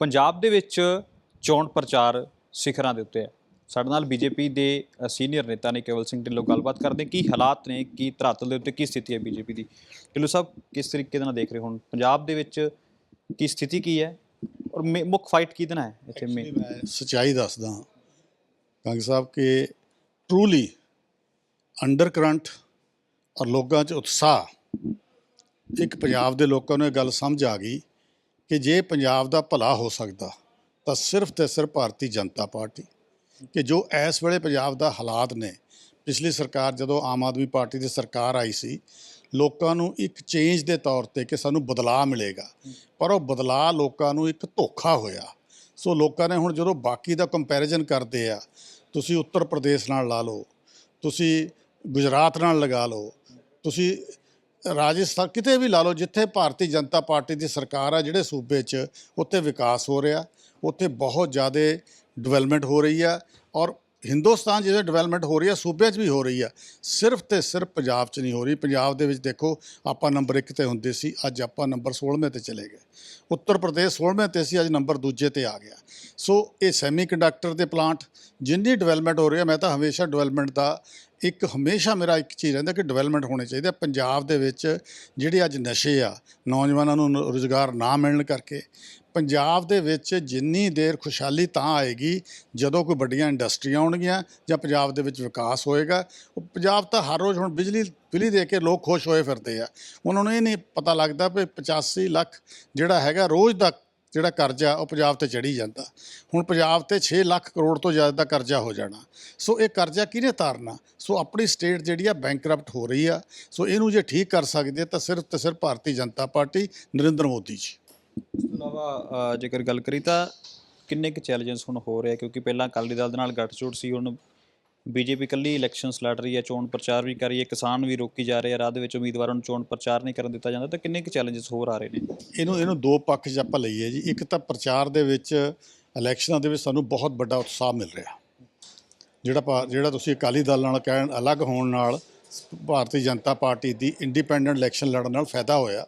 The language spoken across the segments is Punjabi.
ਪੰਜਾਬ ਦੇ ਵਿੱਚ ਚੋਣ ਪ੍ਰਚਾਰ ਸਿਖਰਾਂ ਦੇ ਉੱਤੇ ਹੈ। ਸਾਡੇ ਨਾਲ ਬੀਜੇਪੀ ਦੇ ਸੀਨੀਅਰ ਨੇਤਾ ਨੇ ਕੇਵਲ ਸਿੰਘ ਢਿੱਲੋਂ ਗੱਲਬਾਤ ਕਰਦੇ ਕੀ ਹਾਲਾਤ ਨੇ? ਕੀ ਧਰਾਤਲ ਦੇ ਉੱਤੇ ਕੀ ਸਥਿਤੀ ਹੈ ਬੀਜੇਪੀ ਦੀ? ਢਿੱਲੋਂ ਸਾਹਿਬ, ਕਿਸ ਤਰੀਕੇ ਦੇ ਨਾਲ ਦੇਖ ਰਹੇ ਹੋ ਹੁਣ? ਪੰਜਾਬ ਦੇ ਵਿੱਚ ਕੀ ਸਥਿਤੀ ਕੀ ਹੈ? ਔਰ ਮੇ- ਮੁੱਖ ਫਾਈਟ ਕਿਹਦੇ ਨਾਲ ਹੈ ਇੱਥੇ ਮੇਨ ਮੈਂ ਸੱਚਾਈ ਦੱਸਦਾ ਕੰਗ ਸਾਹਿਬ, ਕਿ ਟਰੂਲੀ ਅੰਡਰ ਕਰੰਟ ਔਰ ਲੋਕਾਂ 'ਚ ਉਤਸ਼ਾਹ, ਇੱਕ ਪੰਜਾਬ ਦੇ ਲੋਕਾਂ ਨੂੰ ਇਹ ਗੱਲ ਸਮਝ ਆ ਗਈ ਕਿ ਜੇ ਪੰਜਾਬ ਦਾ ਭਲਾ ਹੋ ਸਕਦਾ, ਤਾਂ ਸਿਰਫ ਤੇ ਸਿਰਫ ਭਾਰਤੀ ਜਨਤਾ ਪਾਰਟੀ। ਕਿ ਜੋ ਇਸ ਵੇਲੇ ਪੰਜਾਬ ਦਾ ਹਾਲਾਤ ਨੇ, ਪਿਛਲੀ ਸਰਕਾਰ ਜਦੋਂ ਆਮ ਆਦਮੀ ਪਾਰਟੀ ਦੀ ਸਰਕਾਰ ਆਈ ਸੀ, ਲੋਕਾਂ ਨੂੰ ਇੱਕ ਚੇਂਜ ਦੇ ਤੌਰ ਤੇ ਕਿ ਸਾਨੂੰ ਬਦਲਾਅ ਮਿਲੇਗਾ। ਪਰ ਉਹ ਬਦਲਾਅ ਲੋਕਾਂ ਨੂੰ ਇੱਕ ਧੋਖਾ ਹੋਇਆ। ਸੋ ਲੋਕਾਂ ਨੇ ਹੁਣ ਜਦੋਂ ਬਾਕੀ ਦਾ ਕੰਪੈਰੀਜ਼ਨ ਕਰਦੇ ਆ, ਤੁਸੀਂ ਉੱਤਰ ਪ੍ਰਦੇਸ਼ ਨਾਲ ਲਾ ਲਓ, ਤੁਸੀਂ ਗੁਜਰਾਤ ਨਾਲ ਲਗਾ ਲਓ, ਤੁਸੀਂ ਰਾਜਸਥਾਨ ਕਿਤੇ ਵੀ ਲਾ ਲਓ, ਜਿੱਥੇ ਭਾਰਤੀ ਜਨਤਾ ਪਾਰਟੀ ਦੀ ਸਰਕਾਰ ਆ, ਜਿਹੜੇ ਸੂਬੇ 'ਚ ਉੱਥੇ ਵਿਕਾਸ ਹੋ ਰਿਹਾ, ਉੱਥੇ ਬਹੁਤ ਜ਼ਿਆਦਾ ਡਿਵੈਲਪਮੈਂਟ ਹੋ ਰਹੀ ਆ ਔਰ ਹਿੰਦੁਸਤਾਨ ਜਿਹਦੇ ਡਿਵੈਲਪਮੈਂਟ ਹੋ ਰਹੀ ਆ, ਸੂਬਿਆਂ 'ਚ ਵੀ ਹੋ ਰਹੀ ਆ, ਸਿਰਫ ਤੇ ਸਿਰਫ ਪੰਜਾਬ 'ਚ ਨਹੀਂ ਹੋ ਰਹੀ। ਪੰਜਾਬ ਦੇ ਵਿੱਚ ਦੇਖੋ, ਆਪਾਂ ਨੰਬਰ 1 ਤੇ ਹੁੰਦੇ ਸੀ, ਅੱਜ ਆਪਾਂ ਨੰਬਰ 16ਵੇਂ ਤੇ ਚਲੇ ਗਏ। ਉੱਤਰ ਪ੍ਰਦੇਸ਼ 16ਵੇਂ ਤੇ ਸੀ, ਅੱਜ ਨੰਬਰ ਦੂਜੇ ਤੇ ਆ ਗਿਆ। ਸੋ ਇਹ ਸੈਮੀ ਕੰਡਕਟਰ ਦੇ ਪਲਾਂਟ ਜਿੰਨੀ ਡਿਵੈਲਪਮੈਂਟ ਹੋ ਰਹੀ ਹੈ ਮੈਂ ਤਾਂ ਹਮੇਸ਼ਾ ਡਿਵੈਲਪਮੈਂਟ ਦਾ ਇੱਕ ਹਮੇਸ਼ਾ ਮੇਰਾ ਇੱਕ ਚੀਜ਼ ਰਹਿੰਦਾ ਕਿ ਡਿਵੈਲਪਮੈਂਟ ਹੋਣੀ ਚਾਹੀਦੀ ਹੈ। ਪੰਜਾਬ ਦੇ ਵਿੱਚ ਜਿਹੜੇ ਅੱਜ ਨਸ਼ੇ ਆ, ਨੌਜਵਾਨਾਂ ਨੂੰ ਰੋਜ਼ਗਾਰ ਨਾ ਮਿਲਣ ਕਰਕੇ, ਪੰਜਾਬ ਦੇ ਵਿੱਚ ਜਿੰਨੀ ਦੇਰ ਖੁਸ਼ਹਾਲੀ ਤਾਂ ਆਏਗੀ, ਜਦੋਂ ਕੋਈ ਵੱਡੀਆਂ ਇੰਡਸਟਰੀਆਂ ਆਉਣਗੀਆਂ ਜਾਂ ਪੰਜਾਬ ਦੇ ਵਿੱਚ ਵਿਕਾਸ ਹੋਏਗਾ, ਉਹ ਪੰਜਾਬ ਤਾਂ ਹਰ ਰੋਜ਼ ਹੁਣ ਬਿਜਲੀ ਬਿਜਲੀ ਦੇ ਕੇ ਲੋਕ ਖੁਸ਼ ਹੋਏ ਫਿਰਦੇ ਆ। ਉਹਨਾਂ ਨੂੰ ਇਹ ਨਹੀਂ ਪਤਾ ਲੱਗਦਾ ਵੀ 85 ਲੱਖ ਜਿਹੜਾ ਹੈਗਾ ਰੋਜ਼ ਦਾ ਜਿਹੜਾ ਕਰਜ਼ਾ ਉਹ ਪੰਜਾਬ ਤੇ ਚੜੀ ਜਾਂਦਾ। ਹੁਣ ਪੰਜਾਬ ਤੇ 6 ਲੱਖ ਕਰੋੜ ਤੋਂ ਜ਼ਿਆਦਾ ਦਾ ਕਰਜ਼ਾ ਹੋ ਜਾਣਾ। ਸੋ ਇਹ ਕਰਜ਼ਾ ਕਿਹਨੇ ਤਾਰਨਾ? ਸੋ ਆਪਣੀ ਸਟੇਟ ਜਿਹੜੀ ਆ ਬੈਂਕਰਪਟ ਹੋ ਰਹੀ ਆ। ਸੋ ਇਹਨੂੰ ਜੇ ਠੀਕ ਕਰ ਸਕਦੇ ਤਾਂ ਸਿਰਫ ਤੇ ਸਿਰਫ ਭਾਰਤੀ ਜਨਤਾ ਪਾਰਟੀ, ਨਰਿੰਦਰ ਮੋਦੀ ਜੀ। ਇਸ ਤੋਂ ਇਲਾਵਾ ਜੇਕਰ ਗੱਲ ਕਰੀ ਤਾਂ ਕਿੰਨੇ ਕੁ ਚੈਲੰਜਸ ਹੁਣ ਹੋ ਰਿਹਾ ਕਿਉਂਕਿ ਪਹਿਲਾਂ ਅਕਾਲੀ ਦਲ ਦੇ ਨਾਲ ਗੱਠਜੋੜ ਸੀ, ਹੁਣ ਬੀਜੇਪੀ ਕੱਲੀ ਇਲੈਕਸ਼ਨਸ ਲੜ ਰਹੀ ਹੈ, ਚੋਣ ਪ੍ਰਚਾਰ ਵੀ ਕਰ ਰਹੀ ਹੈ, ਕਿਸਾਨ ਵੀ ਰੋਕੀ ਜਾ ਰਹੇ ਆ ਰਾਹ ਦੇ ਵਿੱਚ ਉਮੀਦਵਾਰਾਂ ਨੂੰ ਚੋਣ ਪ੍ਰਚਾਰ ਨਹੀਂ ਕਰਨ ਦਿੱਤਾ ਜਾਂਦਾ, ਤਾਂ ਕਿੰਨੇ ਕੁ ਚੈਲੰਜਸ ਹੋਰ ਆ ਰਹੇ ਨੇ? ਇਹਨੂੰ ਇਹਨੂੰ ਦੋ ਪੱਖ 'ਚ ਆਪਾਂ ਲਈਏ ਜੀ, ਇੱਕ ਤਾਂ ਪ੍ਰਚਾਰ ਦੇ ਵਿੱਚ ਇਲੈਕਸ਼ਨਾਂ ਦੇ ਵਿੱਚ ਸਾਨੂੰ ਬਹੁਤ ਵੱਡਾ ਉਤਸ਼ਾਹ ਮਿਲ ਰਿਹਾ। ਜਿਹੜਾ ਭਾ- ਜਿਹੜਾ ਤੁਸੀਂ ਅਕਾਲੀ ਦਲ ਨਾਲ ਕਹਿਣ ਅਲੱਗ ਹੋਣ ਨਾਲ ਭਾਰਤੀ ਜਨਤਾ ਪਾਰਟੀ ਦੀ ਇੰਡੀਪੈਂਡੈਂਟ ਇਲੈਕਸ਼ਨ ਲੜਨ ਨਾਲ ਫਾਇਦਾ ਹੋਇਆ।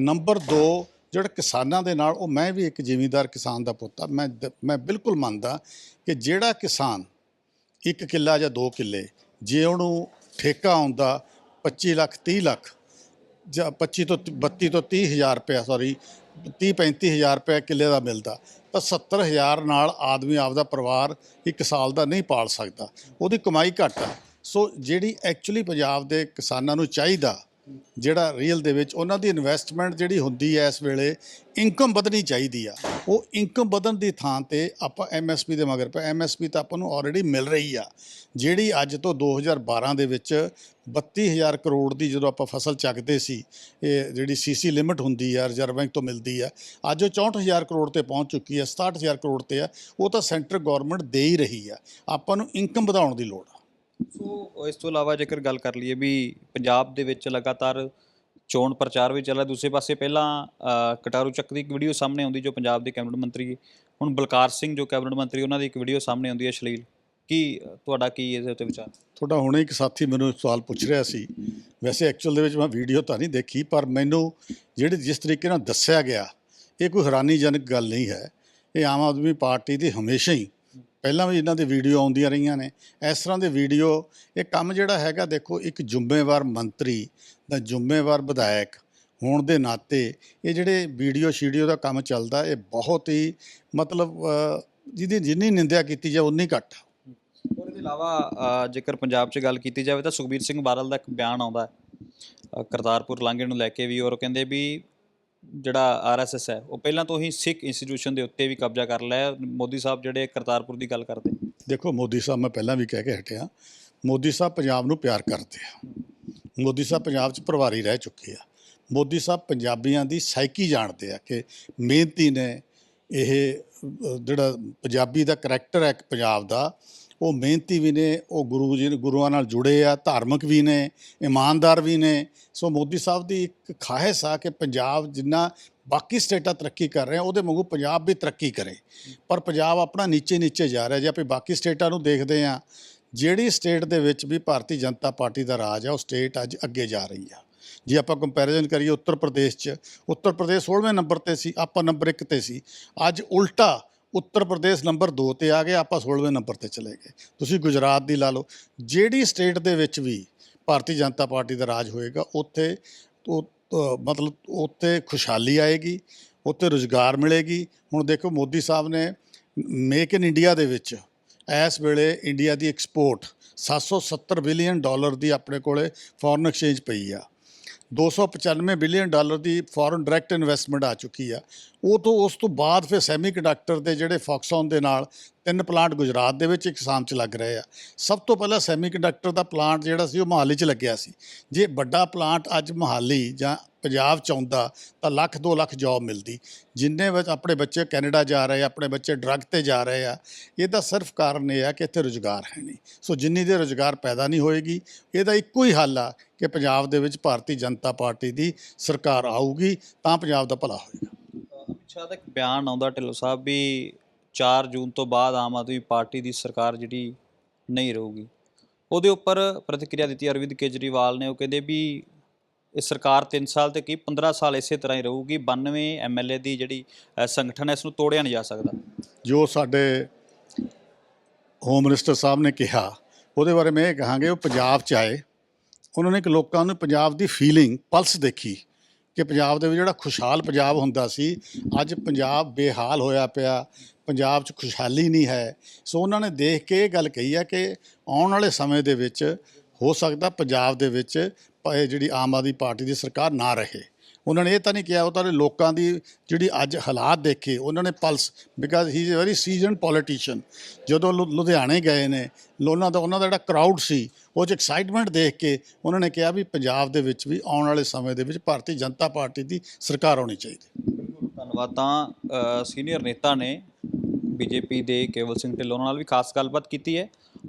ਨੰਬਰ 2 ਜਿਹੜਾ ਕਿਸਾਨਾਂ ਦੇ ਨਾਲ, ਉਹ ਮੈਂ ਵੀ ਇੱਕ ਜ਼ਿਮੀਂਦਾਰ ਕਿਸਾਨ ਦਾ ਪੁੱਤ ਆ ਮੈਂ ਦ- ਮੈਂ ਬਿਲਕੁਲ ਮੰਨਦਾ ਕਿ ਜਿਹੜਾ ਕਿਸਾਨ ਇੱਕ ਕਿੱਲਾ ਜਾਂ ਦੋ ਕਿੱਲੇ, ਜੇ ਉਹਨੂੰ ਠੇਕਾ ਆਉਂਦਾ 25 ਲੱਖ 30 ਲੱਖ ਜਾਂ 25 ਤੋਂ 32 ਤੋਂ 30 ਹਜ਼ਾਰ ਰੁਪਏ ਸੌਰੀ 30 35 ਹਜ਼ਾਰ ਰੁਪਏ ਕਿੱਲੇ ਦਾ ਮਿਲਦਾ, ਤਾਂ 70 ਹਜ਼ਾਰ ਨਾਲ ਆਦਮੀ ਆਪਦਾ ਪਰਿਵਾਰ ਇੱਕ ਸਾਲ ਦਾ ਨਹੀਂ ਪਾਲ ਸਕਦਾ। ਉਹਦੀ ਕਮਾਈ ਘੱਟ ਆ। ਸੋ ਜਿਹੜੀ ਐਕਚੁਅਲੀ ਪੰਜਾਬ ਦੇ ਕਿਸਾਨਾਂ ਨੂੰ ਚਾਹੀਦਾ ਜਿਹੜਾ ਰੀਅਲ ਦੇ ਵਿੱਚ ਉਹਨਾਂ ਦੀ ਇਨਵੈਸਟਮੈਂਟ ਜਿਹੜੀ ਹੁੰਦੀ ਹੈ ਇਸ ਵੇਲੇ ਇਨਕਮ ਵਧਣੀ ਚਾਹੀਦੀ ਆ। ਉਹ ਇਨਕਮ ਵਧਣ ਦੀ ਥਾਂ ਤੇ ਆਪਾਂ ਐਮਐਸਪੀ ਦੇ ਮਗਰ ਪਏ। ਐਮਐਸਪੀ ਤਾਂ ਆਪਾਂ ਨੂੰ ਆਲਰੇਡੀ ਮਿਲ ਰਹੀ ਆ। ਜਿਹੜੀ ਅੱਜ ਤੋਂ 2012 ਦੇ ਵਿੱਚ 32000 ਕਰੋੜ ਦੀ ਜਦੋਂ ਆਪਾਂ ਫਸਲ ਚੱਕਦੇ ਸੀ, ਇਹ ਜਿਹੜੀ ਸੀਸੀ ਲਿਮਿਟ ਹੁੰਦੀ ਆ ਰਿਜ਼ਰਵ ਬੈਂਕ ਤੋਂ ਮਿਲਦੀ ਆ, ਅੱਜ ਉਹ 64000 ਕਰੋੜ ਤੇ ਪਹੁੰਚ ਚੁੱਕੀ ਆ 67000 ਕਰੋੜ ਤੇ ਆ। ਉਹ ਤਾਂ ਸੈਂਟਰ ਗਵਰਨਮੈਂਟ ਦੇ ਹੀ ਰਹੀ ਆ। ਆਪਾਂ ਨੂੰ ਇਨਕਮ ਵਧਾਉਣ ਦੀ ਲੋੜ ਆ। ਸੋ ਇਸ ਤੋਂ ਇਲਾਵਾ ਜੇਕਰ ਗੱਲ ਕਰ ਲਈਏ ਵੀ ਪੰਜਾਬ ਦੇ ਵਿੱਚ ਲਗਾਤਾਰ ਚੋਣ ਪ੍ਰਚਾਰ ਵੀ ਚੱਲ ਦੂਸਰੇ ਪਾਸੇ ਪਹਿਲਾਂ ਕਟਾਰੂ ਚੱਕ ਦੀ ਇੱਕ ਵੀਡੀਓ ਸਾਹਮਣੇ ਆਉਂਦੀ ਜੋ ਪੰਜਾਬ ਦੇ ਕੈਬਨਿਟ ਮੰਤਰੀ, ਹੁਣ ਬਲਕਾਰ ਸਿੰਘ ਜੋ ਕੈਬਨਿਟ ਮੰਤਰੀ, ਉਹਨਾਂ ਦੀ ਇੱਕ ਵੀਡੀਓ ਸਾਹਮਣੇ ਆਉਂਦੀ ਹੈ ਅਸ਼ਲੀਲ। ਕੀ ਤੁਹਾਡਾ ਕੀ ਇਹਦੇ ਉੱਤੇ ਵਿਚਾਰ? ਤੁਹਾਡਾ ਹੁਣੇ ਇੱਕ ਸਾਥੀ ਮੈਨੂੰ ਸਵਾਲ ਪੁੱਛ ਰਿਹਾ ਸੀ। ਵੈਸੇ ਐਕਚੁਅਲ ਦੇ ਵਿੱਚ ਮੈਂ ਵੀਡੀਓ ਤਾਂ ਨਹੀਂ ਦੇਖੀ, ਪਰ ਮੈਨੂੰ ਜਿਹੜੇ ਜਿਸ ਤਰੀਕੇ ਨਾਲ ਦੱਸਿਆ ਗਿਆ, ਇਹ ਕੋਈ ਹੈਰਾਨੀਜਨਕ ਗੱਲ ਨਹੀਂ ਹੈ। ਇਹ ਆਮ ਆਦਮੀ ਪਾਰਟੀ ਦੀ ਹਮੇਸ਼ਾ ਹੀ ਪਹਿਲਾਂ ਵੀ ਇਹਨਾਂ ਦੀ ਵੀਡੀਓ ਆਉਂਦੀਆਂ ਰਹੀਆਂ ਨੇ। ਇਸ ਤਰ੍ਹਾਂ ਦੇ ਵੀਡੀਓ, ਇਹ ਕੰਮ ਜਿਹੜਾ ਹੈਗਾ ਦੇਖੋ, ਇੱਕ ਜ਼ਿੰਮੇਵਾਰ ਮੰਤਰੀ, ਦਾ ਜ਼ਿੰਮੇਵਾਰ ਵਿਧਾਇਕ ਹੋਣ ਦੇ ਨਾਤੇ ਇਹ ਜਿਹੜੇ ਵੀਡੀਓ ਸ਼ੀਡੀਓ ਦਾ ਕੰਮ ਚੱਲਦਾ, ਇਹ ਬਹੁਤ ਹੀ ਮਤਲਬ ਜਿਹਦੀ ਜਿੰਨੀ ਨਿੰਦਿਆ ਕੀਤੀ ਜਾਏ ਉਨੀ ਘੱਟ। ਉਹਦੇ ਇਲਾਵਾ ਜੇਕਰ ਪੰਜਾਬ 'ਚ ਗੱਲ ਕੀਤੀ ਜਾਵੇ ਤਾਂ ਸੁਖਬੀਰ ਸਿੰਘ ਬਾਦਲ ਦਾ ਇੱਕ ਬਿਆਨ ਆਉਂਦਾ ਕਰਤਾਰਪੁਰ ਲਾਂਘੇ ਨੂੰ ਲੈ ਕੇ ਵੀ, ਔਰ ਕਹਿੰਦੇ ਵੀ ਜਿਹੜਾ ਆਰਐਸਐਸ ਹੈ, ਉਹ ਪਹਿਲਾਂ ਤੋਂ ਹੀ ਸਿੱਖ ਇੰਸਟੀਟਿਊਸ਼ਨ ਦੇ ਉੱਤੇ ਵੀ ਕਬਜ਼ਾ ਕਰ ਲਿਆ ਮੋਦੀ ਸਾਹਿਬ ਜਿਹੜੇ ਕਰਤਾਰਪੁਰ ਦੀ ਗੱਲ ਕਰਦੇ। ਦੇਖੋ, ਮੋਦੀ ਸਾਹਿਬ ਮੈਂ ਪਹਿਲਾਂ ਵੀ ਕਹਿ ਕੇ ਹਟਿਆ, ਮੋਦੀ ਸਾਹਿਬ ਪੰਜਾਬ ਨੂੰ ਪਿਆਰ ਕਰਦੇ ਆ। ਮੋਦੀ ਸਾਹਿਬ ਪੰਜਾਬ 'ਚ ਪ੍ਰਭਾਰੀ ਰਹਿ ਚੁੱਕੇ ਆ। ਮੋਦੀ ਸਾਹਿਬ ਪੰਜਾਬੀਆਂ ਦੀ ਸਾਈਕੀ ਜਾਣਦੇ ਆ ਕਿ ਮਿਹਨਤੀ ਨੇ ਇਹ ਜਿਹੜਾ ਪੰਜਾਬੀ ਦਾ ਕਰੈਕਟਰ ਹੈ, ਇੱਕ ਪੰਜਾਬ ਦਾ ਉਹ ਮਿਹਨਤੀ ਵੀ ਨੇ, ਉਹ ਗੁਰੂ ਜੀ ਗੁਰੂਆਂ ਨਾਲ ਜੁੜੇ ਆ, ਧਾਰਮਿਕ ਵੀ ਨੇ, ਇਮਾਨਦਾਰ ਵੀ ਨੇ। ਸੋ ਮੋਦੀ ਸਾਹਿਬ ਦੀ ਇੱਕ ਖਾਹਿਸ਼ ਆ ਕਿ ਪੰਜਾਬ ਜਿੰਨਾ ਬਾਕੀ ਸਟੇਟਾਂ ਤਰੱਕੀ ਕਰ ਰਹੇ ਆ ਉਹਦੇ ਵਾਂਗੂ ਪੰਜਾਬ ਵੀ ਤਰੱਕੀ ਕਰੇ। ਪਰ ਪੰਜਾਬ ਆਪਣਾ ਨੀਚੇ ਨੀਚੇ ਜਾ ਰਿਹਾ ਜੇ ਆਪਾਂ ਬਾਕੀ ਸਟੇਟਾਂ ਨੂੰ ਦੇਖਦੇ ਆ ਜਿਹੜੀ ਸਟੇਟ ਦੇ ਵਿੱਚ ਵੀ ਭਾਰਤੀ ਜਨਤਾ ਪਾਰਟੀ ਦਾ ਰਾਜ ਆ, ਉਹ ਸਟੇਟ ਅੱਜ ਅੱਗੇ ਜਾ ਰਹੀ ਆ। ਜੇ ਆਪਾਂ ਕੰਪੈਰੀਜ਼ਨ ਕਰੀਏ ਉੱਤਰ ਪ੍ਰਦੇਸ਼ 'ਚ, ਉੱਤਰ ਪ੍ਰਦੇਸ਼ 16ਵੇਂ ਨੰਬਰ ਤੇ ਸੀ, ਆਪਾਂ ਨੰਬਰ 1 ਤੇ ਸੀ। ਅੱਜ ਉਲਟਾ ਉੱਤਰ ਪ੍ਰਦੇਸ਼ ਨੰਬਰ 2 ਤੇ ਆ ਗਏ, ਆਪਾਂ 16ਵੇਂ ਨੰਬਰ ਤੇ ਚਲੇ ਗਏ। ਤੁਸੀਂ ਗੁਜਰਾਤ ਦੀ ਲਾ ਲਓ। ਜਿਹੜੀ ਸਟੇਟ ਦੇ ਵਿੱਚ ਵੀ ਭਾਰਤੀ ਜਨਤਾ ਪਾਰਟੀ ਦਾ ਰਾਜ ਹੋਏਗਾ, ਉੱਥੇ ਉਹ ਮਤਲਬ ਉੱਥੇ ਖੁਸ਼ਹਾਲੀ ਆਏਗੀ, ਉੱਥੇ ਰੁਜ਼ਗਾਰ ਮਿਲੇਗੀ। ਹੁਣ ਦੇਖੋ, ਮੋਦੀ ਸਾਹਿਬ ਨੇ ਮੇਕ ਇਨ ਇੰਡੀਆ ਦੇ ਵਿੱਚ ਇਸ ਵੇਲੇ ਇੰਡੀਆ ਦੀ ਐਕਸਪੋਰਟ 770 ਬਿਲੀਅਨ ਡਾਲਰ ਦੀ ਆਪਣੇ ਕੋਲੇ ਫੋਰਨ ਐਕਸਚੇਂਜ ਪਈ ਆ। 295 ਬਿਲੀਅਨ ਡਾਲਰ ਦੀ ਫੋਰਨ ਡਾਇਰੈਕਟ ਇਨਵੈਸਟਮੈਂਟ ਆ ਚੁੱਕੀ ਆ। ਉਹ ਤੋਂ ਉਸ ਤੋਂ ਬਾਅਦ ਫਿਰ ਸੈਮੀਕੰਡਕਟਰ ਦੇ ਜਿਹੜੇ ਫੌਕਸੌਨ ਦੇ ਨਾਲ ਤਿੰਨ ਪਲਾਂਟ ਗੁਜਰਾਤ ਦੇ ਵਿੱਚ ਇੱਕ ਸਾਮ ਚ ਲੱਗ ਰਹੇ ਆ। ਸਭ ਤੋਂ ਪਹਿਲਾਂ ਸੈਮੀਕੰਡਕਟਰ ਦਾ ਪਲਾਂਟ ਜਿਹੜਾ ਸੀ ਉਹ ਮੋਹਾਲੀ ਚ ਲੱਗਿਆ ਸੀ। ਜੇ ਵੱਡਾ ਪਲਾਂਟ ਅੱਜ ਮੋਹਾਲੀ ਜਾਂ ਪੰਜਾਬ ਚ ਆਉਂਦਾ ਤਾਂ ਲੱਖ 2 ਲੱਖ ਜੌਬ ਮਿਲਦੀ। ਜਿੰਨੇ ਵਿੱਚ ਆਪਣੇ ਬੱਚੇ ਕੈਨੇਡਾ ਜਾ ਰਹੇ ਆ, ਆਪਣੇ ਬੱਚੇ ਡਰੱਗ ਤੇ ਜਾ ਰਹੇ ਆ, ਇਹਦਾ ਸਿਰਫ ਕਾਰਨ ਇਹ ਆ ਕਿ ਇੱਥੇ ਰੁਜ਼ਗਾਰ ਹੈ ਨਹੀਂ। ਸੋ ਜਿੰਨੀ ਦੇ ਰੁਜ਼ਗਾਰ ਪੈਦਾ ਨਹੀਂ ਹੋਏਗੀ, ਇਹਦਾ ਇੱਕੋ ਹੀ ਹੱਲ ਆ ਕਿ ਪੰਜਾਬ ਦੇ ਵਿੱਚ ਭਾਰਤੀ ਜਨਤਾ ਪਾਰਟੀ ਦੀ ਸਰਕਾਰ ਆਊਗੀ, ਤਾਂ ਪੰਜਾਬ ਦਾ ਭਲਾ ਹੋਏਗਾ। ਅਮਿਤ ਸ਼ਾਹ ਇੱਕ ਬਿਆਨ ਆਉਂਦਾ ਢਿੱਲੋਂ ਸਾਹਿਬ ਵੀ 4 ਜੂਨ ਤੋਂ ਬਾਅਦ ਆਮ ਆਦਮੀ ਪਾਰਟੀ ਦੀ ਸਰਕਾਰ ਜਿਹੜੀ ਨਹੀਂ ਰਹੂਗੀ। ਉਹਦੇ ਉੱਪਰ ਪ੍ਰਤੀਕਿਰਿਆ ਦਿੱਤੀ ਅਰਵਿੰਦ ਕੇਜਰੀਵਾਲ ਨੇ, ਉਹ ਕਹਿੰਦੇ ਵੀ ਇਹ ਸਰਕਾਰ 3 ਸਾਲ ਤੇ ਕੀ 15 ਸਾਲ ਇਸੇ ਤਰ੍ਹਾਂ ਹੀ ਰਹੂਗੀ 92 ਐਮਐਲਏ ਦੀ ਜਿਹੜੀ ਸੰਗਠਨ ਹੈ ਇਸ ਨੂੰ ਤੋੜਿਆ ਨਹੀਂ ਜਾ ਸਕਦਾ। ਜੋ ਸਾਡੇ ਹੋਮ ਮਿਨਿਸਟਰ ਸਾਹਿਬ ਨੇ ਕਿਹਾ, ਉਹਦੇ ਬਾਰੇ ਮੈਂ ਇਹ ਕਹਾਂਗੇ, ਉਹ ਪੰਜਾਬ ਚ ਆਏ। ਉਹਨਾਂ ਨੇ ਇੱਕ ਲੋਕਾਂ ਨੂੰ ਪੰਜਾਬ ਦੀ ਫੀਲਿੰਗ, ਪਲਸ ਦੇਖੀ। ਕਿ ਪੰਜਾਬ ਦੇ ਵਿੱਚ ਜਿਹੜਾ ਖੁਸ਼ਹਾਲ ਪੰਜਾਬ ਹੁੰਦਾ ਸੀ, ਅੱਜ ਪੰਜਾਬ ਬੇਹਾਲ ਹੋਇਆ ਪਿਆ, ਪੰਜਾਬ 'ਚ ਖੁਸ਼ਹਾਲੀ ਨਹੀਂ ਹੈ। ਸੋ ਉਹਨਾਂ ਨੇ ਦੇਖ ਕੇ ਇਹ ਗੱਲ ਕਹੀ ਹੈ ਕਿ ਆਉਣ ਵਾਲੇ ਸਮੇਂ ਦੇ ਵਿੱਚ ਹੋ ਸਕਦਾ ਪੰਜਾਬ ਦੇ ਵਿੱਚ ਪ- ਜਿਹੜੀ ਆਮ ਆਦਮੀ ਪਾਰਟੀ ਦੀ ਸਰਕਾਰ ਨਾ ਰਹੇ। ਉਹਨਾਂ ਨੇ ਇਹ ਤਾਂ ਨਹੀਂ ਕਿਹਾ, ਉਹ ਤਾਂ ਲੋਕਾਂ ਦੀ ਜਿਹੜੀ ਅੱਜ ਹਾਲਾਤ ਦੇਖੇ, ਉਹਨਾਂ ਨੇ plus because he is a very seasoned politician ਜਦੋਂ ਲੁ- ਲੁਧਿਆਣੇ ਗਏ ਨੇ ਲੋ- ਦਾ, ਉਹਨਾਂ ਦਾ ਜਿਹੜਾ ਕਰਾਊਡ ਸੀ, ਉਹ 'ਚ ਐਕਸਾਈਟਮੈਂਟ ਦੇਖ ਕੇ ਉਹਨਾਂ ਨੇ ਕਿਹਾ ਵੀ ਪੰਜਾਬ ਦੇ ਵਿੱਚ ਵੀ ਆਉਣ ਵਾਲੇ ਸਮੇਂ ਦੇ ਵਿੱਚ ਭਾਰਤੀ ਜਨਤਾ ਪਾਰਟੀ ਦੀ ਸਰਕਾਰ ਆਉਣੀ ਚਾਹੀਦੀ। ਧੰਨਵਾਦ ਤਾਂ ਸੀਨੀਅਰ ਨੇਤਾ ਨੇ, ਬੀਜੇਪੀ ਦੇ ਕੇਵਲ ਸਿੰਘ ਢਿੱਲੋਂ ਨਾਲ ਵੀ ਖਾਸ ਗੱਲਬਾਤ ਕੀਤੀ ਹੈ।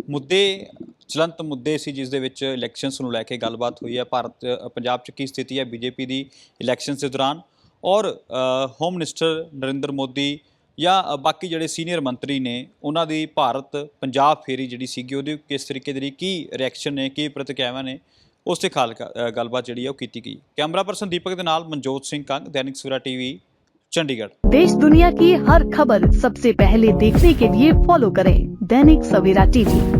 ਮੁੱਦੇ ਚਲੰਤ ਮੁੱਦੇ ਸੀ ਜਿਸ ਦੇ ਵਿੱਚ ਇਲੈਕਸ਼ਨਸ ਨੂੰ ਲੈ ਕੇ ਗੱਲਬਾਤ ਹੋਈ ਹੈ ਭਾਰਤ ਅ, ਪੰਜਾਬ 'ਚ ਕੀ ਸਥਿਤੀ ਹੈ ਬੀਜੇਪੀ ਦੀ ਇਲੈਕਸ਼ਨਸ ਦੇ ਦੌਰਾਨ ਔਰ ਅ, ਹੋਮ ਮਿਨਿਸਟਰ ਨਰਿੰਦਰ ਮੋਦੀ ਜਾਂ ਅ, ਬਾਕੀ ਜਿਹੜੇ ਸੀਨੀਅਰ ਮੰਤਰੀ ਨੇ ਉਹਨਾਂ ਦੀ ਭਾਰਤ ਪੰਜਾਬ ਫੇਰੀ ਜਿਹੜੀ ਸੀਗੀ ਉਹਦੀ ਕਿਸ ਤਰੀਕੇ ਦੀ ਰਹੀ, ਕੀ ਰਿਐਕਸ਼ਨ ਨੇ ਕੀ ਪ੍ਰਤੀਕਿਰਿਆਵਾਂ ਨੇ ਉਸ ਤੇ ਖਾਲ ਅ, ਗੱਲਬਾਤ ਜਿਹੜੀ ਹੈ ਉਹ ਕੀਤੀ ਗਈ ਕੈਮਰਾ ਪਰਸਨ ਦੀਪਕ ਦੇ ਨਾਲ ਮਨਜੋਤ ਸਿੰਘ ਕੰਗ ਦੈਨਿਕ ਸਵੇਰਾ ਟੀਵੀ चंडीगढ़ देश दुनिया की हर खबर सबसे पहले देखने के लिए फॉलो करें दैनिक सवेरा टीवी